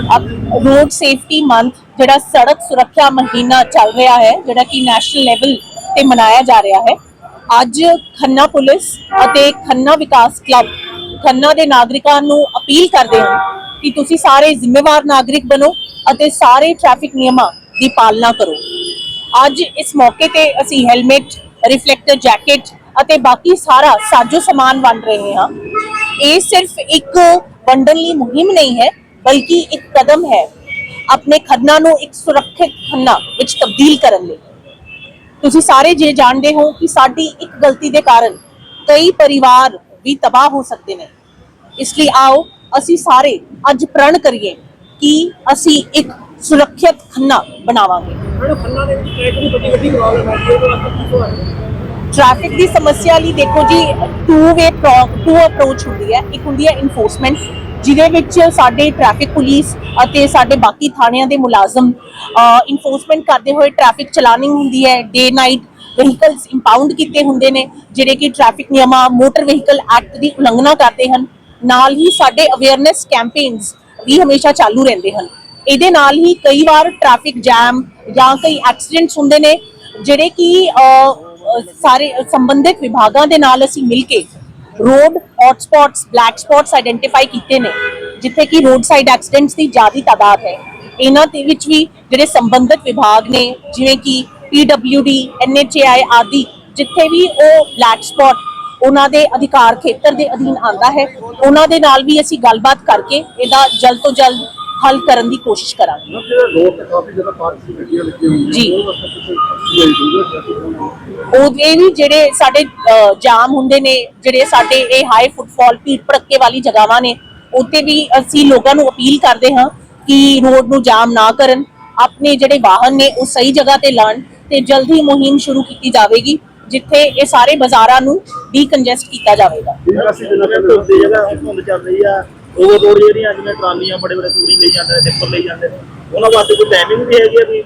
Road safety month ਜਿਹੜਾ ਸੜਕ ਸੁਰੱਖਿਆ ਮਹੀਨਾ ਚੱਲ ਰਿਹਾ ਹੈ, ਜਿਹੜਾ ਕਿ ਨੈਸ਼ਨਲ ਲੈਵਲ ਤੇ ਮਨਾਇਆ ਜਾ ਰਿਹਾ ਹੈ, ਅੱਜ ਖੰਨਾ ਪੁਲਿਸ ਅਤੇ ਖੰਨਾ ਵਿਕਾਸ ਕਲੱਬ ਖੰਨਾ ਦੇ ਨਾਗਰਿਕਾਂ ਨੂੰ ਅਪੀਲ ਕਰਦੇ ਹਾਂ ਕਿ ਤੁਸੀਂ ਸਾਰੇ ਜ਼ਿੰਮੇਵਾਰ ਨਾਗਰਿਕ ਬਣੋ ਅਤੇ ਸਾਰੇ ਟ੍ਰੈਫਿਕ ਨਿਯਮਾਂ ਦੀ ਪਾਲਣਾ ਕਰੋ। ਅੱਜ ਇਸ ਮੌਕੇ ਤੇ ਅਸੀਂ ਹੈਲਮਟ ਰਿਫਲੈਕਟਰ ਜੈਕਟ ਅਤੇ ਬਾਕੀ ਸਾਰਾ ਸਾਜੋ ਸਮਾਨ ਵੰਡ ਰਹੇ ਹਾਂ। ਇਹ ਸਿਰਫ ਇੱਕ ਵੰਡਣ ਲਈ ਮੁਹਿੰਮ ਨਹੀਂ ਹੈ ਬਲਕਿ ਇੱਕ ਕਦਮ ਹੈ ਆਪਣੇ ਖੰਨਾ ਨੂੰ ਇੱਕ ਸੁਰੱਖਿਅਤ ਖੰਨਾ ਵਿੱਚ ਤਬਦੀਲ ਕਰਨ ਲਈ। ਤੁਸੀਂ ਸਾਰੇ ਜੇ ਜਾਣਦੇ ਹੋ ਕਿ ਸਾਡੀ ਇੱਕ ਗਲਤੀ ਦੇ ਕਾਰਨ ਕਈ ਪਰਿਵਾਰ ਵੀ ਤਬਾਹ ਹੋ ਸਕਦੇ ਨੇ। ਇਸ ਲਈ ਆਓ ਅਸੀਂ ਸਾਰੇ ਅੱਜ ਪ੍ਰਣ ਕਰੀਏ ਕਿ ਅਸੀਂ ਇੱਕ ਸੁਰੱਖਿਅਤ ਖੰਨਾ ਬਣਾਵਾਂਗੇ। ਟ੍ਰੈਫਿਕ ਦੀ ਸਮੱਸਿਆ ਲਈ ਦੇਖੋ ਜੀ ਟੂ ਵੇ ਟੂ ਅਪਰੋਚ ਹੁੰਦੀ ਹੈ। ਇੱਕ ਹੁੰਦੀ ਹੈ ਇਨਫੋਰਸਮੈਂਟ ਜਿਹਦੇ ਵਿੱਚ ਸਾਡੇ ਟ੍ਰੈਫਿਕ ਪੁਲਿਸ ਅਤੇ ਸਾਡੇ ਬਾਕੀ ਥਾਣਿਆਂ ਦੇ ਮੁਲਾਜ਼ਮ ਇਨਫੋਰਸਮੈਂਟ ਕਰਦੇ ਹੋਏ ਟ੍ਰੈਫਿਕ ਚਲਾਨਿੰਗ ਹੁੰਦੀ ਹੈ। ਡੇ ਨਾਈਟ ਵਹੀਕਲਸ ਇੰਪਾਊਂਡ ਕੀਤੇ ਹੁੰਦੇ ਨੇ, ਜਿਹੜੇ ਕਿ ਟ੍ਰੈਫਿਕ ਨਿਯਮਾਂ ਮੋਟਰ ਵਹੀਕਲ ਐਕਟ ਦੀ ਉਲੰਘਣਾ ਕਰਦੇ ਹਨ। ਨਾਲ ਹੀ ਸਾਡੇ ਅਵੇਅਰਨੈਸ ਕੈਂਪੇਨਸ ਵੀ ਹਮੇਸ਼ਾ ਚਾਲੂ ਰਹਿੰਦੇ ਹਨ। ਇਹਦੇ ਨਾਲ ਹੀ ਕਈ ਵਾਰ ਟ੍ਰੈਫਿਕ ਜੈਮ ਜਾਂ ਕਈ ਐਕਸੀਡੈਂਟਸ ਹੁੰਦੇ ਨੇ, ਜਿਹੜੇ ਕਿ ਸਾਰੇ ਸੰਬੰਧਿਤ ਵਿਭਾਗਾਂ ਦੇ ਨਾਲ ਅਸੀਂ ਮਿਲ ਕੇ road hotspots black spots identify ਕੀਤੇ ਨੇ, ਜਿੱਥੇ ਕਿ ਰੋਡ ਸਾਈਡ ਐਕਸੀਡੈਂਟਸ ਦੀ ਜ਼ਿਆਦਾ ਤਾਦਾਦ ਹੈ। ਇਹਨਾਂ ਦੇ ਵਿੱਚ ਵੀ ਜਿਹੜੇ ਸੰਬੰਧਿਤ ਵਿਭਾਗ ਨੇ, ਜਿਵੇਂ ਕਿ PWD NHAI ਆਦਿ, ਜਿੱਥੇ ਵੀ ਉਹ ਬਲੈਕ ਸਪੌਟ ਉਹਨਾਂ ਦੇ ਅਧਿਕਾਰ ਖੇਤਰ ਦੇ ਅਧੀਨ ਆਂਦਾ ਹੈ, ਉਹਨਾਂ ਦੇ ਨਾਲ ਵੀ ਅਸੀਂ ਗੱਲਬਾਤ ਕਰਕੇ ਇਹਦਾ ਜਲਦ ਤੋਂ ਜਲਦ ਹੱਲ ਕਰਨ ਦੀ ਕੋਸ਼ਿਸ਼ ਕਰਾਂਗੇ। ਤੇ ਕਾਫੀ ਜ਼ਿਆਦਾ ਗੱਡੀਆਂ ਲੱਗੀਆਂ ਹੋਈਆਂ ਜੀ। ਵੀ ਜਿਹੜੇ ਸਾਡੇ ਜਾਮ ਹੁੰਦੇ ਨੇ ਜਿਹੜੇ ਸਾਡੇ ਇਹ ਹਾਈ ਫੁੱਟਫਾਲ ਭੀੜ ਭੜੱਕੇ ਵਾਲੀ ਜਗ੍ਹਾਵਾਂ ਨੇ ਉੱਤੇ ਵੀ ਅਸੀਂ ਲੋਕਾਂ ਨੂੰ ਅਪੀਲ ਕਰਦੇ ਹਾਂ ਕਿ ਰੋਡ ਨੂੰ ਜਾਮ ਨਾ ਕਰਨ। ਆਪਣੇ ਜਿਹੜੇ ਵਾਹਨ ਨੇ ਉਹ ਸਹੀ ਜਗ੍ਹਾ ਤੇ ਲਾਣ ਤੇ ਜਲਦੀ ਮੁਹਿੰਮ ਸ਼ੁਰੂ ਕੀਤੀ ਜਾਵੇਗੀ ਜਿੱਥੇ ਇਹ ਸਾਰੇ ਬਾਜ਼ਾਰਾਂ ਨੂੰ ਡੀਕੰਜੈਸਟ ਕੀਤਾ ਜਾਵੇਗਾ। ਇਹ ਜਿਹੜੀਆਂ ਜਿਵੇਂ ਟਰਾਲੀਆਂ ਬੜੇ ਬੜੇ ਤੂੜੀ ਲਈ ਜਾਂਦੇ ਨੇ ਟਿੱਪਰ ਲਈ ਜਾਂਦੇ ਨੇ, ਉਹਨਾਂ ਵਾਸਤੇ ਕੋਈ ਟਾਈਮਿੰਗ ਵੀ ਹੈਗੀ ਆ ਵੀ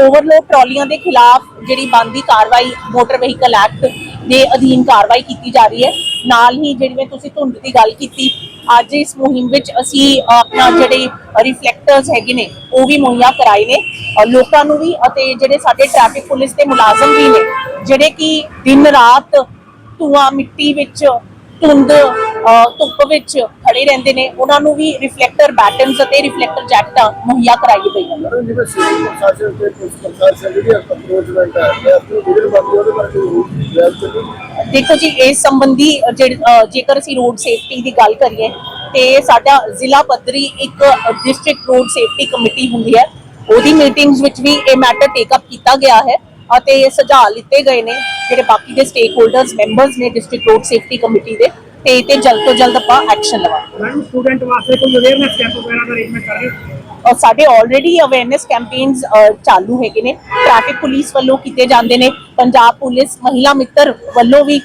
ਓਵਰਲੋਡ ਟਰਾਲੀਆਂ ਦੇ ਖਿਲਾਫ ਜਿਹੜੀ ਬਣਦੀ ਕਾਰਵਾਈ ਮੋਟਰ ਵਹੀਕਲ ਐਕਟ ਦੇ ਅਧੀਨ ਕਾਰਵਾਈ ਕੀਤੀ ਜਾ ਰਹੀ ਹੈ। ਨਾਲ ਹੀ ਜਿਵੇਂ ਤੁਸੀਂ ਧੁੰਦ ਦੀ ਗੱਲ ਕੀਤੀ, ਅੱਜ ਇਸ ਮੁਹਿੰਮ ਵਿੱਚ ਅਸੀਂ ਆਪਣਾ ਜਿਹੜੇ ਰਿਫਲੈਕਟਰਸ ਹੈਗੇ ਨੇ, ਉਹ ਵੀ ਮੁਹੱਈਆ ਕਰਾਏ ਨੇ। ਲੋਕਾਂ ਨੂੰ ਵੀ ਅਤੇ ਜਿਹੜੇ ਸਾਡੇ ਟ੍ਰੈਫਿਕ ਪੁਲਿਸ ਦੇ ਮੁਲਾਜ਼ਮ ਵੀ ਨੇ, ਜਿਹੜੇ ਕਿ ਦਿਨ ਰਾਤ ਧੂਆਂ ਮਿੱਟੀ ਵਿੱਚ ਧੁੰਦ ਧੁੱਪ ਵਿੱਚ ਖੜੇ ਰਹਿੰਦੇ ਨੇ ਉਹਨਾਂ ਨੂੰ ਵੀ ਰਿਫਲੈਕਟਰ ਬੈਟਨਸ ਅਤੇ ਰਿਫਲੈਕਟਰ ਜੈਕਟਾਂ ਮੁਹੱਈਆ ਕਰਾਈ ਗਈਆਂ ਨੇ ਜਿਵੇਂ ਸਿਵਲ ਪ੍ਰਸ਼ਾਸਨ ਤੇ ਪੁਲਿਸ ਪ੍ਰਸ਼ਾਸਨ ਜਿਹੜੀ ਅਪਰੋਚਮੈਂਟ ਹੈ ਉਹਦੇ ਬਾਰੇ ਦੇਖੋ ਜੀ ਇਸ ਸੰਬੰਧੀ ਜੇਕਰ ਅਸੀਂ ਰੋਡ ਸੇਫਟੀ ਦੀ ਗੱਲ ਕਰੀਏ ਤੇ ਸਾਡਾ ਜ਼ਿਲ੍ਹਾ ਪੱਧਰੀ ਇੱਕ ਡਿਸਟ੍ਰਿਕਟ ਰੋਡ ਸੇਫਟੀ ਕਮੇਟੀ ਹੁੰਦੀ ਹੈ। ਉਹਦੀ ਮੀਟਿੰਗਸ ਵਿੱਚ ਵੀ ਇਹ ਮੈਟਰ ਟੇਕ ਅਪ ਕੀਤਾ ਗਿਆ ਹੈ ਅਤੇ ਸੁਝਾਅ ਲਿੱਤੇ ਗਏ ਨੇ ਜਿਹੜੇ ਬਾਕੀ ਦੇ ਸਟੇਕ ਹੋਲਡਰਸ ਮੈਂਬਰਸ ਨੇ ਡਿਸਟ੍ਰਿਕਟ ਰੋਡ ਸੇਫਟੀ ਕਮੇਟੀ ਦੇ। ਤੇ ਤੇ ਜਲਦ ਤੋਂ ਜਲਦ ਆਪਾਂ ਐਕਸ਼ਨ ਲਵਾਂਗੇ। ਮੈਡਮ ਸਟੂਡੈਂਟ ਵਾਸਤੇ ਕੋਈ ਅਵੇਅਰਨੈਸ ਕੈਂਪ ਵਗੈਰਾ ਦਾ ਅਰੇਂਜਮੈਂਟ ਕਰ ਰਹੇ ਹੋ? ਔਰ ਸਾਡੇ ਆਲਰੇਡੀ ਅਵੇਅਰਨੈਸ ਕੈਂਪੇਨਸ ਚਾਲੂ ਹੈਗੇ ਨੇ। ਟ੍ਰੈਫਿਕ ਪੁਲਿਸ ਵੱਲੋਂ ਕੀਤੇ ਜਾਂਦੇ ਨੇ। ਪੰਜਾਬ ਪੁਲਿਸ ਮਹਿਲਾ ਮਿੱਤਰ ਵੱਲੋਂ ਵੀ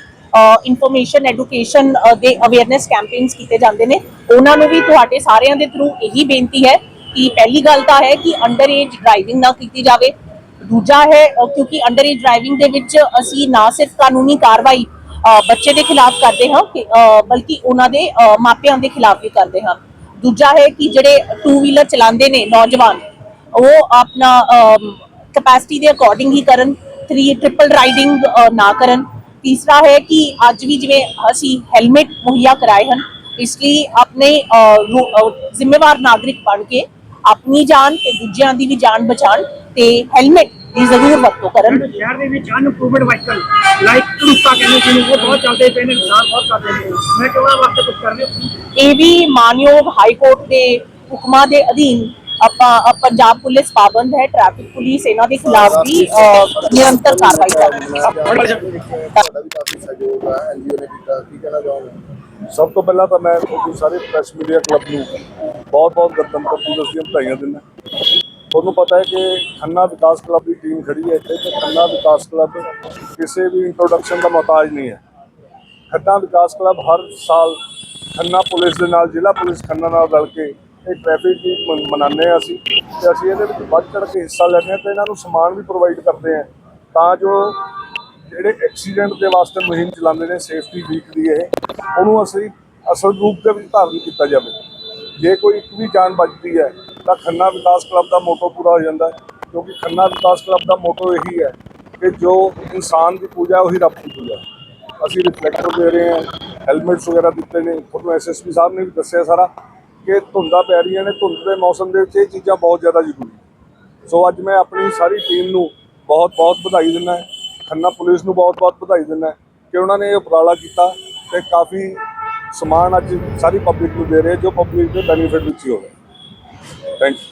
ਇਨਫੋਰਮੇਸ਼ਨ ਐਡੂਕੇਸ਼ਨ ਦੇ ਅਵੇਅਰਨੈਸ ਕੈਂਪੇਨਸ ਕੀਤੇ ਜਾਂਦੇ ਨੇ। ਉਹਨਾਂ ਨੂੰ ਵੀ ਤੁਹਾਡੇ ਸਾਰਿਆਂ ਦੇ ਥਰੂ ਇਹੀ ਬੇਨਤੀ ਹੈ ਕਿ ਪਹਿਲੀ ਗੱਲ ਤਾਂ ਹੈ ਕਿ ਅੰਡਰ ਏਜ ਡਰਾਈਵਿੰਗ ਨਾ ਕੀਤੀ ਜਾਵੇ। ਦੂਜਾ ਹੈ ਕਿਉਂਕਿ ਅੰਡਰ ਏਜ ਡਰਾਈਵਿੰਗ ਦੇ ਵਿੱਚ ਅਸੀਂ ਨਾ ਸਿਰਫ ਕਾਨੂੰਨੀ ਕਾਰਵਾਈ ਬੱਚੇ ਦੇ ਖਿਲਾਫ ਕਰਦੇ ਹਾਂ ਬਲਕਿ ਉਹਨਾਂ ਦੇ ਮਾਪਿਆਂ ਦੇ ਖਿਲਾਫ ਵੀ ਕਰਦੇ ਹਾਂ। ਦੂਜਾ ਹੈ ਕਿ ਜਿਹੜੇ ਟੂ ਵੀਲਰ ਚਲਾਉਂਦੇ ਨੇ ਨੌਜਵਾਨ, ਉਹ ਆਪਣਾ ਕਪੈਸਿਟੀ ਦੇ ਅਕੋਰਡਿੰਗ ਹੀ ਕਰਨ ਥ੍ਰੀ ਟ੍ਰਿਪਲ ਰਾਈਡਿੰਗ ਨਾ ਕਰਨ। ਤੀਸਰਾ ਹੈ ਕਿ ਅੱਜ ਵੀ ਜਿਵੇਂ ਅਸੀਂ ਹੈਲਮਟ ਮੁਹੱਈਆ ਕਰਾਏ ਹਨ, ਇਸ ਲਈ ਆਪਣੇ ਜ਼ਿੰਮੇਵਾਰ ਨਾਗਰਿਕ ਬਣ ਕੇ ਆਪਣੀ ਜਾਨ ਤੇ ਦੂਜਿਆਂ ਦੀ ਵੀ ਜਾਨ ਬਚਾਉਣ ਤੇ ਹੈਲਮਟ ਦੀ ਜ਼ਰੂਰ ਵਰਤੋਂ ਕਰਨ। ਸਾਡੇ ਸ਼ਹਿਰ ਦੇ ਵਿੱਚ ਅਨਪਰੂਵਡ ਵਾਹੀਕਲ ਲਾਈਕ ਟਰੂਪਾ ਕਹਿੰਦੇ ਜਿਹਨੂੰ ਉਹ ਬਹੁਤ ਚੱਲਦੇ ਪਏ ਨੇ ਨੁਕਸਾਨ ਬਹੁਤ ਕਰਦੇ ਨੇ। ਮੈਂ ਕਿ ਉਹਨਾਂ ਵਾਸਤੇ ਕੁਝ ਕਰ ਰਹੇ ਹੋ? ਇਹ ਵੀ ਮਾਨਯੋਗ ਹਾਈ ਕੋਰਟ ਦੇ ਹੁਕਮਾਂ ਦੇ ਅਧੀਨ ਆਪਾਂ ਅ, ਪੰਜਾਬ ਪੁਲਿਸ ਪਾਬੰਦ ਹੈ ਟ੍ਰੈਫਿਕ ਪੁਲਿਸ ਇਹਨਾਂ ਦੇ ਖਿਲਾਫ ਵੀ ਅ, ਨਿਰੰਤਰ ਕਾਰਵਾਈ ਕਰ ਰਹੀ ਹੈ। ਤੁਹਾਡਾ ਵੀ ਕਾਫੀ ਸਹਿਯੋਗ ਹੈ ਐਨਜੀਓ ਨੇ ਕੀਤਾ। ਕੀ ਕਹਿਣਾ ਚਾਹੋਗੇ? ਸਭ ਤੋਂ ਪਹਿਲਾਂ ਤਾਂ ਮੈਂ ਤੁਹਾਡੀ ਸਾਰੇ ਪ੍ਰੈਸ ਮੀਡੀਆ ਕਲੱਬ ਨੂੰ ਬਹੁਤ-ਬਹੁਤ ਗਣਤੰਤਰ ਦਿਵਸ ਦੀਆਂ ਵਧਾਈਆਂ ਦਿੰਦਾ। ਤੁਹਾਨੂੰ ਪਤਾ ਹੈ ਕਿ ਖੰਨਾ ਵਿਕਾਸ ਕਲੱਬ ਦੀ ਟੀਮ ਖੜੀ ਹੈ ਇੱਥੇ ਤੇ ਖੰਨਾ ਵਿਕਾਸ ਕਲੱਬ ਕਿਸੇ ਵੀ ਇੰਟਰੋਡਕਸ਼ਨ ਦਾ ਮੁਹਤਾਜ ਨਹੀਂ ਹੈ। ਖੰਨਾ ਵਿਕਾਸ ਕਲੱਬ ਹਰ ਸਾਲ ਖੰਨਾ ਪੁਲਿਸ ਦੇ ਨਾਲ, ਜ਼ਿਲ੍ਹਾ ਪੁਲਿਸ ਖੰਨਾ ਨਾਲ ਰਲ ਕੇ ਇਹ ਟ੍ਰੈਫਿਕ ਵੀਕ ਮਨਾਉਂਦੇ ਹਾਂ ਅਸੀਂ ਤੇ ਅਸੀਂ ਇਹਦੇ ਵਿੱਚ ਵੱਧ ਚੜ ਕੇ ਹਿੱਸਾ ਲੈਂਦੇ ਹਾਂ ਤੇ ਇਹਨਾਂ ਨੂੰ ਸਮਾਨ ਵੀ ਪ੍ਰੋਵਾਈਡ ਕਰਦੇ ਹਾਂ ਤਾਂ ਜੋ ਜਿਹੜੇ ਐਕਸੀਡੈਂਟ ਦੇ ਵਾਸਤੇ ਮੁਹਿੰਮ ਚਲਾਉਂਦੇ ਨੇ ਸੇਫਟੀ ਵੀਕ ਦੀ ਇਹ, ਉਹਨੂੰ ਅਸੀਂ ਅਸਲ ਰੂਪ ਦੇ ਵਿੱਚ ਧਾਰਨ ਕੀਤਾ ਜਾਵੇ। ਜੇ ਕੋਈ ਇੱਕ ਵੀ ਜਾਨ ਬਚਦੀ ਹੈ ਤਾਂ ਖੰਨਾ ਵਿਕਾਸ ਕਲੱਬ ਦਾ ਮੋਟੋ ਪੂਰਾ ਹੋ ਜਾਂਦਾ ਕਿਉਂਕਿ ਖੰਨਾ ਵਿਕਾਸ ਕਲੱਬ ਦਾ ਮੋਟੋ ਇਹੀ ਹੈ ਕਿ ਜੋ ਇਨਸਾਨ ਦੀ ਪੂਜਾ ਉਹੀ ਰੱਬ ਦੀ ਪੂਜਾ ਅਸੀਂ ਰਿਫਲੈਕਟਰ ਦੇ ਰਹੇ ਹਾਂ ਹੈਲਮਟਸ ਵਗੈਰਾ ਦਿੱਤੇ ਨੇ, ਤੁਹਾਨੂੰ ਐਸਐਸਪੀ ਸਾਹਿਬ ਨੇ ਵੀ ਦੱਸਿਆ ਸਾਰਾ ਕਿ ਧੁੰਦਾਂ ਪੈ ਰਹੀਆਂ ਨੇ, ਧੁੰਦ ਦੇ ਮੌਸਮ ਦੇ ਵਿੱਚ ਇਹ ਚੀਜ਼ਾਂ ਬਹੁਤ ਜ਼ਿਆਦਾ ਜ਼ਰੂਰੀ ਸੋ ਅੱਜ ਮੈਂ ਆਪਣੀ ਸਾਰੀ ਟੀਮ ਨੂੰ ਬਹੁਤ ਬਹੁਤ ਵਧਾਈ ਦਿੰਦਾ ਖੰਨਾ ਪੁਲਿਸ ਨੂੰ ਬਹੁਤ ਬਹੁਤ ਵਧਾਈ ਦਿੰਦਾ ਕਿ ਉਹਨਾਂ ਨੇ ਇਹ ਉਪਰਾਲਾ ਕੀਤਾ ਤੇ ਕਾਫੀ ਸਮਾਨ ਅੱਜ ਸਾਰੀ ਪਬਲਿਕ ਨੂੰ ਦੇ ਰਹੇ ਜੋ ਪਬਲਿਕ ਦੇ ਬੈਨੀਫਿਟ ਵਿੱਚ ਹੀ ਹੋਵੇ Thanks.